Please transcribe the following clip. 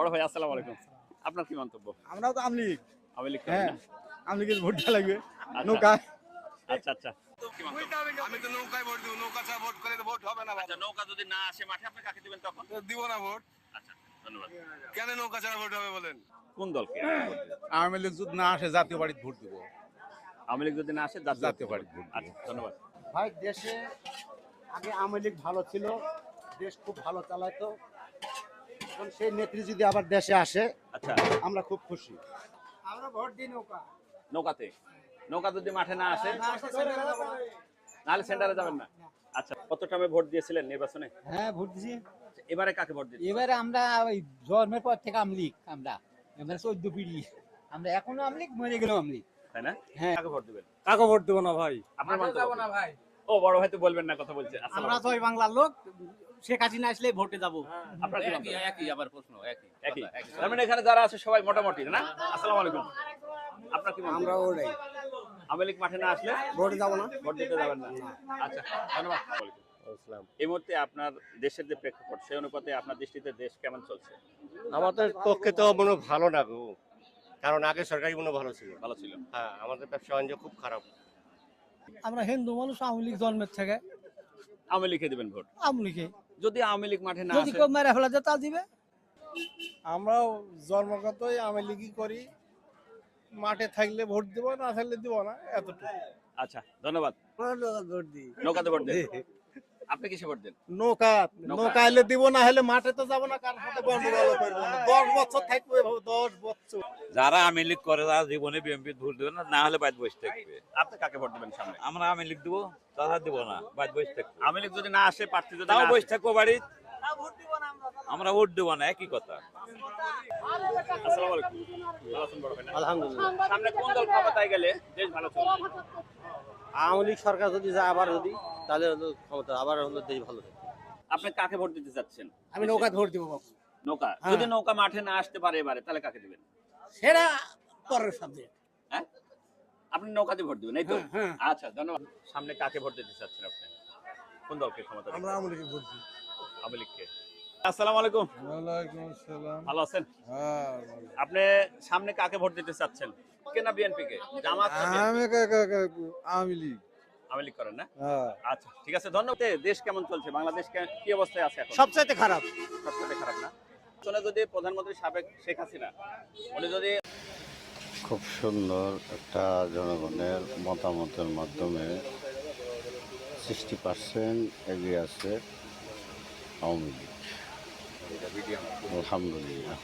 বড় ভাই আসসালামু আলাইকুম। আপনার কি মন্তব্য? আমরাও তো আমলিগ। আমি লিখতে হ্যাঁ? আমলিগের ভোটটা লাগবে। আচ্ছা। নৌকা। আচ্ছা আচ্ছা। আমি তো নৌকায় ভোট দিব নৌকা ছাড়া ভোট করে ভোট হবে না আচ্ছা নৌকা যদি না আসে মাঠে আপনি কাকে দিবেন তখন? দিব না ভোট। আচ্ছা ধন্যবাদ। কেন নৌকা ছাড়া ভোট হবে বলেন? কোন দলকে? আওয়ামী লীগ যদি না আসে জাতীয় বাড়িতে ভোট দিব। আওয়ামী লীগ যদি না আসে জাতীয় পার্টি ভোট। আচ্ছা ধন্যবাদ। ভাই দেশে আগে আওয়ামী লীগ ভালো ছিল দেশ খুব ভালো চালাতো এখন সেই নেত্রী যদি আবার দেশে আসে আচ্ছা। আমরা খুব খুশি। আমরা ভোট দিই নৌকা। নৌকাতে? নৌকা যদি মাঠে না আসে নাহলে সেন্টারে যাবেন না? আচ্ছা কত টাইমে ভোট দিয়েছিলেন নির্বাচনে? হ্যাঁ ভোট আচ্ছা, এবারে কাকে ভোট দিচ্ছেন এবারে আমরা ওই জন্মের পর থেকে আমলিক আমরা। আমরা চোদ্দ পিড়ি। আমরা এখনও আমলিক মরে গেলাম আমলিক তাই না? হ্যাঁ। কাকে ভোট দিবেন? কাকে ভোট দেবো না ভাই? আপনার না ভাই। ও বড় ভাই তো বলবেন না কথা বলছে। আমরা তো ছয় বাংলার লোক। শেখ হাসিনা আসলে ভোটে যাব। আপনার কি একই আবার প্রশ্ন একই। একই। তার মানে এখানে যারা আছে সবাই মোটামুটি না? আসসালামু আলাইকুম। আপনার কি আমরা ওটাই। আওয়ামী লীগ মাঠে না আসলে? ভোট যাব না। ভোট দিতে যাবেন না। আচ্ছা ধন্যবাদ। এই মুহূর্তে আপনার দেশের যে প্রেক্ষাপট সেই অনুপাতে আপনার দৃষ্টিতে দেশ কেমন চলছে? আমাদের পক্ষে তো মনে ভালো না গো। কারণ আগে সরকারি মনে ভালো ছিল। ভালো ছিল। হ্যাঁ আমাদের ব্যবসা বাণিজ্য খুব খারাপ। আমরা হিন্দু মানুষ আওয়ামী লীগ জন্মের থেকে। আওয়ামী লীগে দিবেন ভোট? আওয়ামী লীগে। যদি আওয়ামী লীগ মাঠে না যদি আসে? কেউ মেরে ফেলা যায় তা দিবে? আমরাও জন্মগতই আওয়ামী লীগই করি। মাঠে থাকলে ভোট দিব না থাকলে দিব না এতটুকু। আচ্ছা ধন্যবাদ ভোট দিই। নৌকাতে ভোট দেন। আপনি কিসে ভোট দেন? নৌকা নৌকা। এলে দিব না হলে মাঠে তো যাব না কার সাথে গন্ডগোল করব না। দশ বছর থাকব এভাবে বছর। যারা আওয়ামী লীগ করে তারা জীবনে বিএনপি ভোট দেবে না না হলে বাইরে বসে থাকবে। আপনি কাকে ভোট দেবেন সামনে? আমরা আওয়ামী লীগ দেবো তারা দিব না বাইরে বসে থাকবে। আওয়ামী লীগ যদি না আসে প্রার্থী যদি তাও না বসে থাকব বাড়ি আমরা ভোট দেবো না একই কথা? আলহামদুলিল্লাহ। সামনে কোন দল ক্ষমতায় গেলে দেশ ভালো চলবে? আওয়ামী লীগ সরকার যদি যায় আবার যদি তাহলে হলো ক্ষমতা আবার হলো দেশ ভালো থাকবে। আপনি কাকে ভোট দিতে চাচ্ছেন? আমি নৌকাতে ভোট দিব নৌকা? হ্যাঁ। যদি নৌকা মাঠে না আসতে পারে এবারে তাহলে কাকে দিবেন? সেটা পরের সাবজেক্ট হ্যাঁ? আপনি নৌকাতে ভোট দিবেন এই তো? হ্যাঁ, আচ্ছা ধন্যবাদ। সামনে কাকে ভোট দিতে চাচ্ছেন আপনি? কোন দলকে ক্ষমতা আমরা আওয়ামী লীগের ভোট দিই। আওয়ামী লীগকে। আসসালামু আলাইকুম। ওয়ালাইকুম আসসালাম। ভালো আছেন? হ্যাঁ আপনি সামনে কাকে ভোট দিতে চাচ্ছেন? কে না বিএনপি? কে জামাত আমি আওয়ামী লীগ। আওয়ামী লীগ করেন না? হ্যাঁ। আচ্ছা ঠিক আছে ধন্যবাদ। দেশ কেমন চলছে? বাংলাদেশ কে- কি অবস্থায় আছে এখন? সবচাইতে খারাপ। সবচেয়ে খারাপ না? যদি প্রধানমন্ত্রী সাবেক শেখ হাসিনা উনি যদি খুব সুন্দর একটা জনগণের মতামতের মাধ্যমে সিক্সটি পার্সেন্ট এগিয়ে আছে আওয়ামী লীগ। আলহামদুলিল্লাহ।